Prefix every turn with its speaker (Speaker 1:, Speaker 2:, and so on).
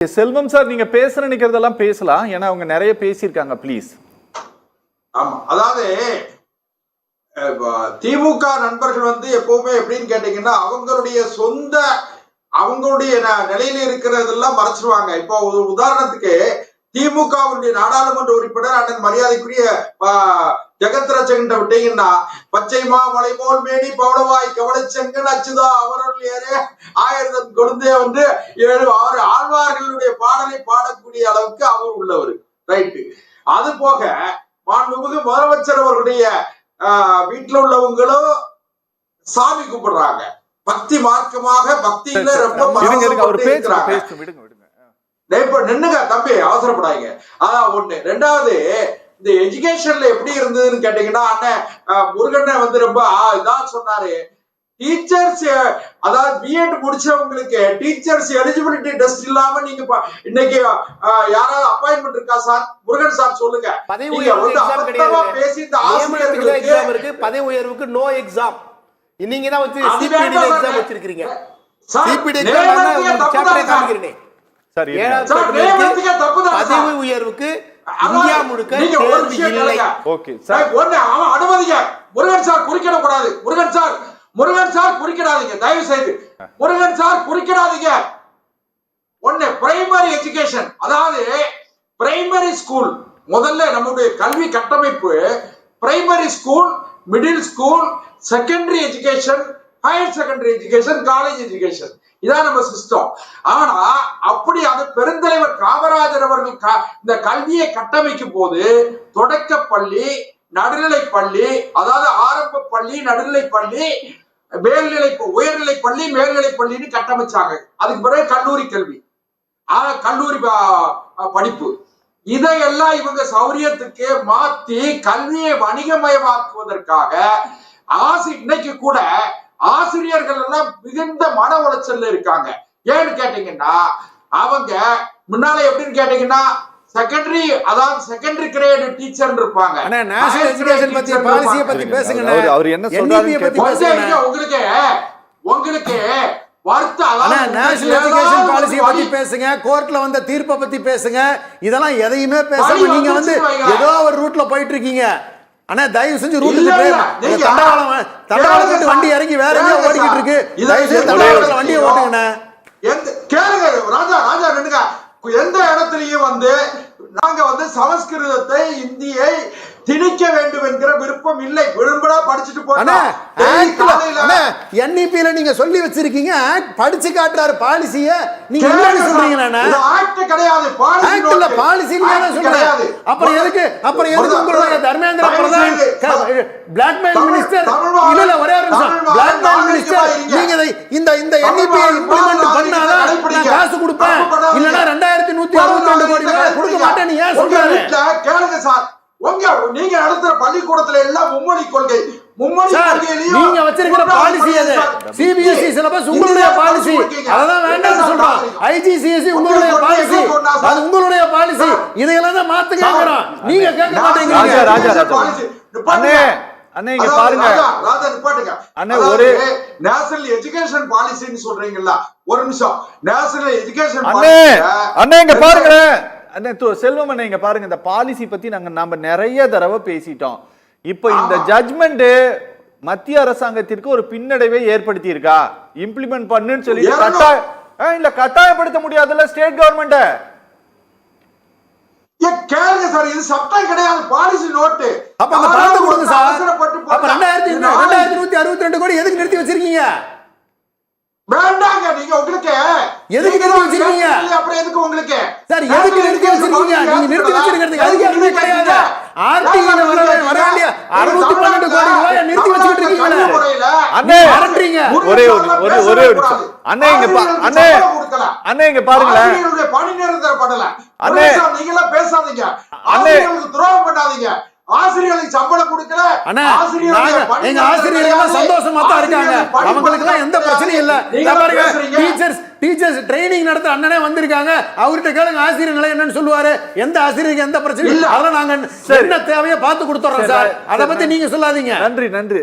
Speaker 1: செல்வம் sir நீங்க பேசுற நினைக்கிறதெல்லாம் பேசலாம். ஏன்னா அவங்க நிறைய பேசியிருக்காங்க ப்ளீஸ்
Speaker 2: ஆமா. அதாவது திமுக நண்பர்கள் வந்து எப்பவுமே எப்படின்னு கேட்டீங்கன்னா அவங்களுடைய சொந்த அவங்களுடைய நிலையில இருக்கிறதெல்லாம் மறைச்சிருவாங்க. இப்போ ஒரு உதாரணத்துக்கு திமுகவுடைய நாடாளுமன்ற உறுப்பினர் அண்ணன் மரியாதைக்குரிய ஆஹ், ஜெகத் ரச்சகன் விட்டீங்கன்னா பச்சை மாமலை போல் மேடி பவளவாய் கவலை செங்கன் அச்சுதா அவர்கள் ஏறே ஆயிரத்தன் கொடுந்தே வந்து ஏழு ஆறு ஆழ்வார்களுடைய பாடலை பாடக்கூடிய அளவுக்கு அவர் உள்ளவர். ரைட்டு அது போக மாண்புமிகு முதலமைச்சர் அவர்களுடைய வீட்டுல உள்ளவங்களும் சாமி கும்பிடுறாங்க. பக்தி மார்க்கமாக பக்தியில ரொம்ப நின்னுங்க தம்பி அவசரப்படாதீங்க. அதான் ஒண்ணு. ரெண்டாவது இந்த எஜுகேஷன்ல எப்படி இருந்ததுன்னு கேட்டீங்கன்னா அண்ணன் அஹ், முருகண்ண வந்து ரொம்ப ஆ, இதா சொன்னாரு. டீச்சர்ஸ் அதாவது பிஎட் முடிச்சவங்களுக்கு டீச்சர்ஸ் எலிஜிபிலிட்டி டெஸ்ட் இல்லாம நீங்க இன்னைக்கு யாராவது அப்பாயின்மெண்ட் இருக்கா சார்? முருகன் சார் சொல்லுங்க.
Speaker 3: பதவி கிடையாது.
Speaker 2: பேசி இந்த ஆசிரியர்களுக்கு
Speaker 3: பதவி உயர்வுக்கு நோ எக்ஸாம் நீங்க தான் வச்சு C B T exam
Speaker 2: sir.
Speaker 3: வச்சிருக்கீங்க
Speaker 2: sir,
Speaker 3: C B T exam
Speaker 2: sir.
Speaker 3: பதவி உயர்வுக்கு
Speaker 2: அதாவது
Speaker 3: இந்தியா முழுக்க
Speaker 2: நீங்க ஒரு
Speaker 3: தேர்வு
Speaker 2: விஷயம்
Speaker 3: இல்லை.
Speaker 2: கேளுங்க.
Speaker 1: Okay sir.
Speaker 2: சார், ஒண்ணு அவன் அனுமதிங்க. முருகன் சார் குறுக்கிட கூடாது முருகன் சார் முருகன் சார் குறிக்கிடாதீங்க தயவு செய்து முருகன் சார் குறிக்கிடாதீங்க. ஒண்ணு பிரைமரி எஜுகேஷன் அதாவது பிரைமரி ஸ்கூல் முதல்ல நம்முடைய கல்வி கட்டமைப்பு primary school middle school secondary education higher secondary education college education இதான் நம்ம சிஸ்டம் ஆனா அப்படி அது பெருந்தலைவர் காமராஜர் அவர்கள் க- இந்த கல்வியை கட்டமைக்கும் போது தொடக்கப்பள்ளி நடுநிலை பள்ளி அதாவது ஆரம்ப பள்ளி நடுநிலை பள்ளி மேல்நிலை உயர்நிலை பள்ளி மேல்நிலை பள்ளின்னு கட்டமைச்சாங்க. அதுக்கு பிறகு கல்லூரி கல்வி. கல்லூரி படிப்பு. இதையெல்லாம் இவங்க சௌரியத்துக்கு மாத்தி கல்வியை வணிகமயமாக்குவதற்காக ஆசி இன்னைக்கு கூட ஆசிரியர்கள் எல்லாம் மிகுந்த மன உளைச்சல்ல இருக்காங்க. ஏன்னு கேட்டீங்கன்னா அவங்க முன்னால எப்படின்னு கேட்டீங்கன்னா செகண்டரி அதாவது செகண்டரி கிரேட் டீச்சர் இருப்பாங்க.
Speaker 3: நேஷனல் எஜுகேஷன் பத்தி பாலிசியை. பத்தி. பேசுங்க
Speaker 1: அவரு- என்ன
Speaker 3: பத்தி
Speaker 2: உங்களுக்கு உங்களுக்கு வருத்த
Speaker 3: ஆனா
Speaker 2: அதாவது
Speaker 3: நேஷனல்
Speaker 2: ஏதாவது
Speaker 3: எஜுகேஷன்
Speaker 2: ஒரு
Speaker 3: பாலிசியை பத்தி
Speaker 2: வழி-
Speaker 3: பேசுங்க. கோர்ட்ல வந்த தீர்ப்பை பத்தி பேசுங்க. இதெல்லாம் எதையுமே பேசாம நீங்க வந்து. ஏதோ ஒரு ரூட்ல போயிட்டு இருக்கீங்க ஆனா தயவு செஞ்சு ரூட்டுக்கு
Speaker 2: நீங்க-
Speaker 3: தண்டவாளம் வண்டி. இறங்கி வேற எங்கேயோ ஓடிக்கிட்டு. இருக்கு. தயவு
Speaker 2: எந்த
Speaker 3: தண்டவாளத்துல வண்டியை ஓட்டுங்கண்ணே.
Speaker 2: கேளுங்க ராஜா எந்த இடத்துலயும் வந்து நாங்க வந்து சமஸ்கிருதத்தை இந்தியை திணிக்க வேண்டும் என்கிற விருப்பம் இல்லை. விரும்படா படிச்சுட்டு
Speaker 3: NEP ல நீங்க சொல்லி வச்சிருக்கீங்க. படிச்சு காட்டுறாரு பாலிசிய. நீங்க என்ன
Speaker 2: ஆக்ட் கிடையாது. Policy note.
Speaker 3: பாலிசி
Speaker 2: கிடையாது.
Speaker 3: அப்புறம் எதுக்கு அப்புறம் எதுக்கு உங்களுடைய தர்மேந்திர பிரதான்
Speaker 2: தமிழ்-
Speaker 3: மினிஸ்டர் இல்ல இல்ல ஒரே ஒரு நிமிஷம். மினிஸ்டர். நீங்க இந்த இந்த
Speaker 2: வாழ்
Speaker 3: இம்ப்ளிமெண்ட் பண்ணாதான் நான். காசு கொடுப்பேன். இல்லனா ரெண்டாயிரத்தி நூத்தி அறுபத்தி ரெண்டு கோடி ரூபாய் கொடுக்க மாட்டேன்னு ஏன்
Speaker 2: உங்க
Speaker 3: சொல்றாரு?
Speaker 2: வீட்ல கேளுங்க சார். உங்க நீங்க நடத்துற பள்ளிக்கூடத்துல எல்லாம் மும்மொழி கொள்கை. மும்மொழி
Speaker 3: சார்
Speaker 2: கொள்கையிலையும்
Speaker 3: நீங்க வச்சிருக்கிற
Speaker 2: மூன்றாவது
Speaker 3: பாலிசி அது. சிபிஎஸ்இ சிலபஸ் உங்களுடைய பாலிசி வேண்டாம்னு
Speaker 2: என்ன
Speaker 3: சொல்றோம் ஐஜிசிஎஸ்சி உங்களுடைய பாலிசி. அது உங்களுடைய பாலிசி இதையெல்லாம் தான் மாத்து கேக்குறோம் நீங்க கேட்க மாட்டேங்கிறீங்க.
Speaker 1: ராஜா, ராஜா. அண்ணே இங்க பாருங்க.
Speaker 2: ராஜா, நிப்பாட்டுங்க.
Speaker 1: அண்ணே, ஒரு-
Speaker 2: நேஷனல் எஜுகேஷன் பாலிசின்னு சொல்றீங்கல்ல ஒரு நிமிஷம். நேஷனல் எஜுகேஷன்
Speaker 1: அண்ணே அண்ணே இங்க பாருங்க. அண்ணே செல்வம் அண்ணே இங்க பாருங்க. இந்த பாலிசி பத்தி நாங்க நாம நிறைய தடவை பேசிட்டோம். இப்போ இந்த
Speaker 2: ஆமா.
Speaker 1: ஜட்மெண்ட் மத்திய அரசாங்கத்திற்கு ஒரு பின்னடைவை ஏற்படுத்தி இருக்கா இம்ப்ளிமெண்ட் பண்ணுன்னு சொல்லி. கட்டாய இல்ல கட்டாயப்படுத்த முடியாதுல்ல ஸ்டேட் கவர்மெண்ட்
Speaker 2: ஏன் கேளுங்க சார் இது சட்டம் கிடையாது. Policy note.
Speaker 3: அப்ப அந்த பணத்தை கொடுங்க சார். அப்ப ரெண்டாயிரத்தி ரெண்டாயிரத்தி நூத்தி அறுபத்தி ரெண்டு கோடி எதுக்கு நிறுத்தி வச்சிருக்கீங்க?
Speaker 2: வேண்டாங்க நீங்க உங்களுக்கு.
Speaker 3: எதுக்கு நிறுத்தி வச்சிருக்கீங்க?
Speaker 2: அப்புறம் எதுக்கு உங்களுக்கு?
Speaker 3: சார் எதுக்கு நிறுத்தி வச்சிருக்கீங்க? நீங்க நிறுத்தி வச்சிருக்கிறதுக்கு அதுக்கு எதுவுமே கிடையாது ஆர்டிஐல வர வர வேண்டிய அறுநூத்தி பன்னெண்டு கோடி ரூபாய் நிறுத்தி வச்சுக்கிட்டு இருக்கீங்களே
Speaker 1: அண்ணே
Speaker 3: மிரட்டுறீங்க.
Speaker 1: ஒரே ஒரு ஒரே ஒரே ஒரு நிமிஷம். அண்ணே இங்க அண்ணே அண்ணே இங்க பாருங்களேன்.
Speaker 2: பணி நேரம் தரப்படல
Speaker 1: அண்ணே.
Speaker 2: நீங்க எல்லாம் பேசாதீங்க.
Speaker 1: அண்ணே.
Speaker 2: துரோகம் பண்ணாதீங்க. ஆசிரியர்களுக்கு சம்பளம் கொடுக்கல. பணி
Speaker 3: எங்க ஆசிரியர்கள். சந்தோஷமா தான் இருக்காங்க.
Speaker 2: ஆசிரியர்கள்
Speaker 3: அவங்களுக்கு எல்லாம் எந்த பிரச்சனையும் இல்ல. பாருங்க. டீச்சர்ஸ் டீச்சர்ஸ் ட்ரைனிங் நடத்த அண்ணனே வந்திருக்காங்க. அவர்கிட்ட கேளுங்க ஆசிரியர் நிலை என்னன்னு சொல்லுவாரு. எந்த ஆசிரியருக்கு எந்த பிரச்சனையும்
Speaker 2: இல்ல.
Speaker 3: அதெல்லாம் நாங்க. என்ன தேவையோ பார்த்து கொடுத்துறோம்
Speaker 1: சரி,
Speaker 3: அதை பத்தி நீங்க சொல்லாதீங்க.
Speaker 1: நன்றி நன்றி.